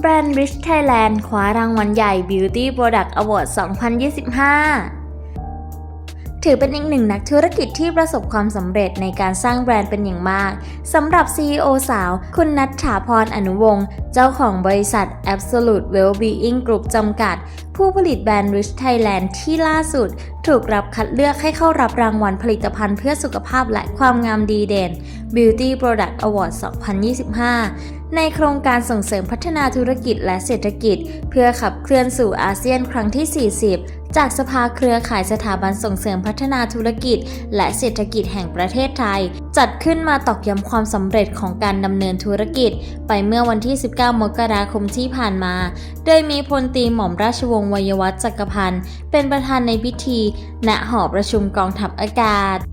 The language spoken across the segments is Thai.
แบรนด์ Rich Thailand คว้ารางวัลใหญ่ Beauty Product Award 2025 ถือเป็นอีกหนึ่งนักธุรกิจที่ประสบความสำเร็จในการสร้างแบรนด์เป็นอย่างมากสำหรับ CEO สาว คุณนัทถาพรอนุวงศ์เจ้าของบริษัท Absolute Wellbeing Group จำกัด ผู้ผลิตแบรนด์ Rich Thailand ที่ล่าสุด ถูกรับคัดเลือกให้เข้ารับรางวัลผลิตภัณฑ์เพื่อสุขภาพและความงามดีเด่น Beauty Product Award 2025ในโครงการส่งเสริมพัฒนาธุรกิจและเศรษฐกิจ เพื่อขับเคลื่อนสู่อาเซียนครั้งที่ 40 จากสภาเครือข่ายสถาบันส่งเสริมพัฒนาธุรกิจ และเศรษฐกิจแห่งประเทศไทย จัดขึ้นมาตอกย้ำความสำเร็จของการดำเนินธุรกิจ ไปเมื่อวันที่ 19 มกราคมที่ผ่านมา โดยมีพลตีหม่อมราชวงศ์วัยวัฒน์จักรพันธ์เป็นประธานในพิธี ณหอประชุมกองทัพอากาศ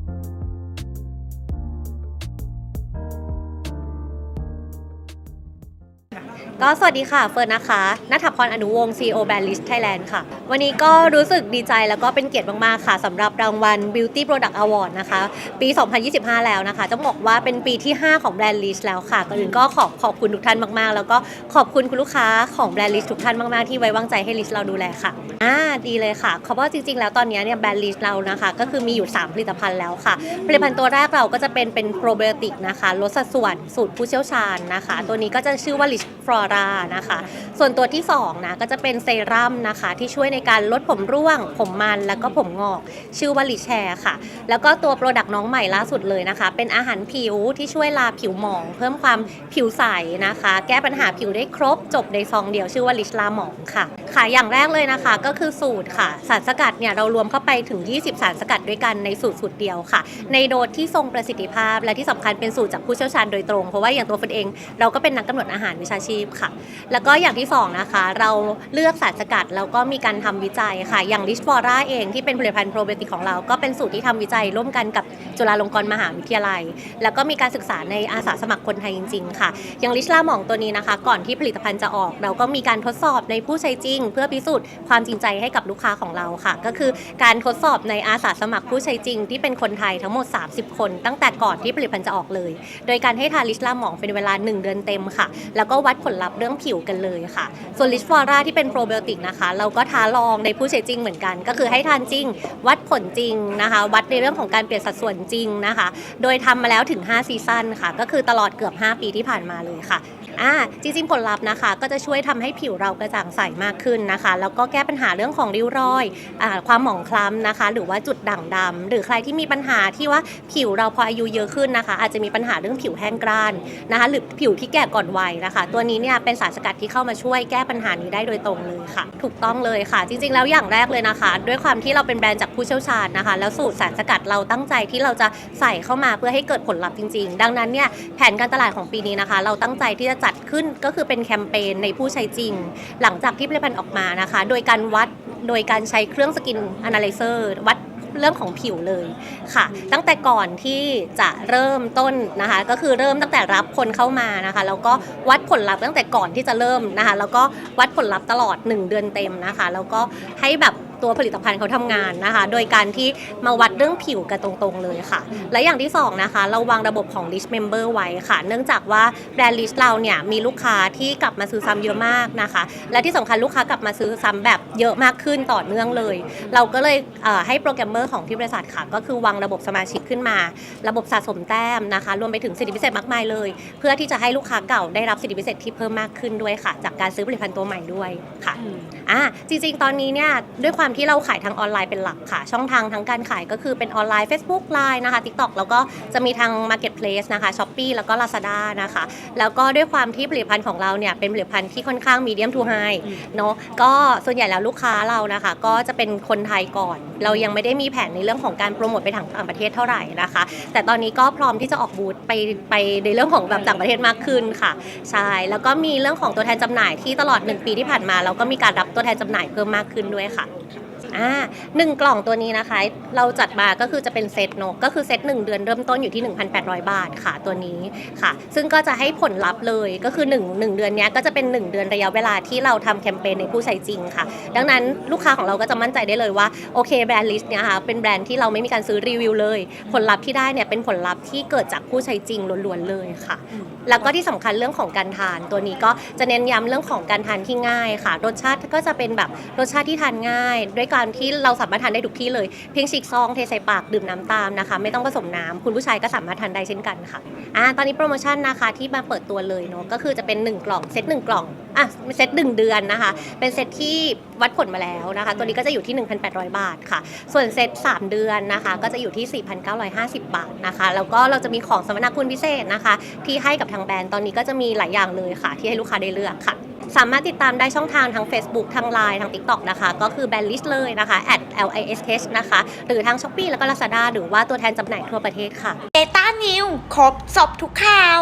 ก็สวัสดีค่ะเฟิร์นนะคะนัทพรอนุวงศ์ CEO Brand List Thailand ค่ะ วันนี้ก็รู้สึกดีใจแล้วก็เป็นเกียรติมาก ๆ ค่ะสำหรับรางวัล Beauty Product Award นะคะ ปี 2025 แล้วนะคะต้องบอกว่าเป็นปีที่ 5 ของ Brand List แล้วค่ะก่อนอื่นก็ขอบขอบคุณทุกท่านมาก ๆ แล้วก็ขอบคุณคุณลูกค้าของ Brand List ทุกท่านมาก ๆ ที่ไว้วางใจให้ List เราดูแลค่ะอ่าดีเลยค่ะเพราะว่าจริง ๆ แล้วตอนนี้เนี่ย Brand List เรานะคะก็คือมีอยู่ 3 ผลิตภัณฑ์แล้วค่ะ ผลิตภัณฑ์ตัวแรกเราก็จะเป็นเป็นโปรไบโอติกนะคะลดสัดส่วนสูตรผู้เชี่ยวชาญนะคะ ตัวนี้ก็จะชื่อว่า List Flora นะคะ ส่วนตัวที่2นะก็จะเป็นเซรั่มนะคะที่ช่วยในการลดผมร่วง ผมมันแล้วก็ผมงอก ชื่อว่าลิแชร์ค่ะ แล้วก็ตัวโปรดักต์น้องใหม่ล่าสุดเลยนะคะ เป็นอาหารผิวที่ช่วยลาผิวหมอง เพิ่มความผิวใสนะคะ แก้ปัญหาผิวได้ครบจบในซองเดียวชื่อว่าลิชลาหมองค่ะค่ะอย่างแรกเลยนะคะก็คือสูตรค่ะ สารสกัดเนี่ยเรารวมเข้าไปถึง 20 สารสกัดด้วยกันในสูตรสูตรเดียวค่ะ ในโดสที่ทรงประสิทธิภาพ และที่สำคัญเป็นสูตรจากผู้เชี่ยวชาญโดยตรง เพราะว่าอย่างตัวเฟิร์นเองเราก็เป็นนักกำหนดอาหารวิชาชีพค่ะ แล้วก็อย่างที่สองนะคะ เราเลือกสารสกัดแล้วก็มีการทำวิจัยค่ะ อย่างลิชฟอร่าเองที่เป็นผลิตภัณฑ์โปรไบโอติกของเรา ก็เป็นสูตรที่ทำวิจัยร่วมกันกับจุฬาลงกรณ์มหาวิทยาลัย แล้วก็มีการศึกษาในอาสาสมัครคนไทยจริง ๆ ค่ะ อย่างลิชลาหมองตัวนี้นะคะ ก่อนที่ผลิตภัณฑ์จะออก เราก็มีการทดสอบในผู้ใช้จริง เพื่อพิสูจน์ความจริงใจให้กับลูกค้าของเราค่ะ ก็คือการทดสอบในอาสาสมัครผู้ใช้จริง ที่เป็นคนไทยทั้งหมด 30 คน ตั้งแต่ก่อนที่ผลิตภัณฑ์จะออกเลย โดยการให้ทานลิชลาหมองเป็นเวลา 1 เดือนเต็มค่ะ แล้วก็วัดผลลัพธ์เรื่องผิวกันเลยค่ะ ส่วนลิชฟอร่าที่เป็นโปรไบโอติกนะคะ เราก็ท้าลองในผู้ใช้จริงเหมือนกัน ก็คือให้ทานจริง วัดผลจริงนะคะ วัดในเรื่องของการเปลี่ยนสัดส่วนจริงนะคะ โดยทำมาแล้วถึง 5 ซีซั่นค่ะ ก็คือตลอดเกือบ 5 ปีที่ผ่านมาเลยค่ะ อ่าจริงๆผลลัพธ์นะคะ ก็จะช่วยทำให้ผิวเรากระจ่างใสมากขึ้นนะคะ แล้วก็แก้ปัญหาเรื่องของริ้วรอยอ่าความหมองคล้ำนะคะ หรือว่าจุดด่างดำหรือใครที่มีปัญหาที่ว่าผิวเราพออายุเยอะขึ้นนะคะ อาจจะมีปัญหาเรื่องผิวแห้งกร้านนะคะ หรือผิวที่แก่ก่อนวัยนะคะ ตัวนี้เนี่ยเป็นสารสกัดที่เข้ามาช่วยแก้ปัญหานี้ได้โดยตรงเลยค่ะ ถูกต้องเลยค่ะ จริงๆ แล้วอย่างแรกเลยนะคะ ด้วยความที่เราเป็นแบรนด์จากผู้เชี่ยวชาญนะคะ แล้วสูตรสารสกัดเราตั้งใจที่เราจะใส่เข้ามาเพื่อให้เกิดผลลัพธ์จริง ๆ ดังนั้นเนี่ยแผนการตลาดของปีนี้นะคะ เราตั้งใจที่จะจัดขึ้นก็คือเป็นแคมเปญในผู้ใช้จริง หลังจากที่ผลิตภัณฑ์ออกมานะคะ โดยการวัดโดยการใช้เครื่องสกินอนาลิเซอร์วัดเรื่องของผิวเลยค่ะ ตั้งแต่ก่อนที่จะเริ่มต้นนะคะ ก็คือเริ่มตั้งแต่รับคนเข้ามานะคะแล้วก็วัดผลลัพธ์ตั้งแต่ก่อนที่จะเริ่มนะคะ แล้วก็วัดผลลัพธ์ตลอด 1 เดือนเต็มนะคะ แล้วก็ให้แบบ ตัวผลิตภัณฑ์เขาทำงานนะคะ โดยการที่มาวัดเรื่องผิวกันตรงๆเลยค่ะ และอย่างที่สองนะคะ เราวางระบบของ list member ไว้ค่ะ เนื่องจากว่าแบรนด์ list เราเนี่ยมีลูกค้าที่กลับมาซื้อซ้ำเยอะมากนะคะ และที่สำคัญลูกค้ากลับมาซื้อซ้ำแบบเยอะมากขึ้นต่อเนื่องเลย เราก็เลยเอ่อให้โปรแกรมเมอร์ของที่บริษัทค่ะ ก็คือวางระบบสมาชิกขึ้นมา ระบบสะสมแต้มนะคะ รวมไปถึงสิทธิพิเศษมากมายเลย เพื่อที่จะให้ลูกค้าเก่าได้รับสิทธิพิเศษที่เพิ่มมากขึ้นด้วยค่ะ จากการซื้อผลิตภัณฑ์ตัวใหม่ด้วยค่ะอะจริงๆ ตอนนี้เนี่ยด้วยความที่เราขายทางออนไลน์เป็นหลักค่ะ ช่องทางทั้งการขายก็คือเป็นออนไลน์ Facebook Line นะคะ TikTok แล้วก็จะมีทาง Marketplace นะคะ Shopee แล้วก็ Lazada นะคะ แล้วก็ด้วยความที่ผลิตภัณฑ์ของเราเนี่ยเป็นผลิตภัณฑ์ที่ค่อนข้าง medium to high เนาะก็ส่วนใหญ่แล้วลูกค้าเรานะคะ ก็จะเป็นคนไทยก่อน เรายังไม่ได้มีแผนในเรื่องของการโปรโมทไปทางต่างประเทศเท่าไหร่นะคะ แต่ตอนนี้ก็พร้อมที่จะออกบูธไปไปในเรื่องของแบบต่างประเทศมากขึ้นค่ะใช่แล้วก็มีเรื่องของตัวแทนจำหน่ายที่ตลอด 1 ปีที่ผ่านมา เราก็มีการรับตัวแทนจำหน่ายเพิ่มมากขึ้นด้วยค่ะ อ่าหนึ่งกล่องตัวนี้นะคะ เราจัดมาก็คือจะเป็นเซตเนอะก็คือเซต1 เดือนเริ่มต้นอยู่ที่ 1,800 บาทค่ะตัวนี้ค่ะ ซึ่งก็จะให้ผลลัพธ์เลยก็คือ 1 1 เดือนนี้ก็จะเป็น 1 เดือนระยะเวลาที่เราทำแคมเปญในผู้ใช้จริงค่ะ ดังนั้นลูกค้าของเราก็จะมั่นใจได้เลยว่าโอเคแบรนด์ลิสต์เนี่ยค่ะเป็นแบรนด์ที่เราไม่มีการซื้อรีวิวเลย ผลลัพธ์ที่ได้เนี่ยเป็นผลลัพธ์ที่เกิดจากผู้ใช้จริงล้วนๆเลยค่ะแล้วก็ที่สำคัญเรื่องของการทาน ตัวนี้ก็จะเน้นย้ำเรื่องของการทานที่ง่ายค่ะ รสชาติก็จะเป็นแบบรสชาติที่ทานง่าย ด้วยการที่เราสามารถทานได้ทุกที่เลย เพียงฉีกซองเทใส่ปากดื่มน้ำตามนะคะ ไม่ต้องผสมน้ำคุณผู้ชายก็สามารถทานได้เช่นกันค่ะอ่าตอนนี้โปรโมชั่นนะคะที่มาเปิดตัวเลยเนาะก็คือจะเป็น 1 กล่องเซต1กล่องอะเซต1เดือนนะคะ เป็นเซตที่วัดผลมาแล้วนะคะ ตัวนี้ก็จะอยู่ที่ 1,800 บาทค่ะ ส่วนเซต3 เดือนนะคะ ก็จะอยู่ที่ 4,950 บาทนะคะ แล้วก็เราจะมีของสมนาคุณพิเศษนะคะ ที่ให้กับทางแบรนด์ตอนนี้ก็จะมีหลายอย่างเลยค่ะ ที่ให้ลูกค้าได้เลือกค่ะสามารถติดตามได้ช่องทางทั้ง Facebook ทาง Line ทาง TikTok นะคะ ก็คือแบรนด์ลิสต์เลยนะคะ at lish นะคะ หรือทาง Shopee แล้วก็ Lazada หรือว่าตัวแทนจำหน่ายทั่วประเทศค่ะ Data New ครบสอบทุกข่าว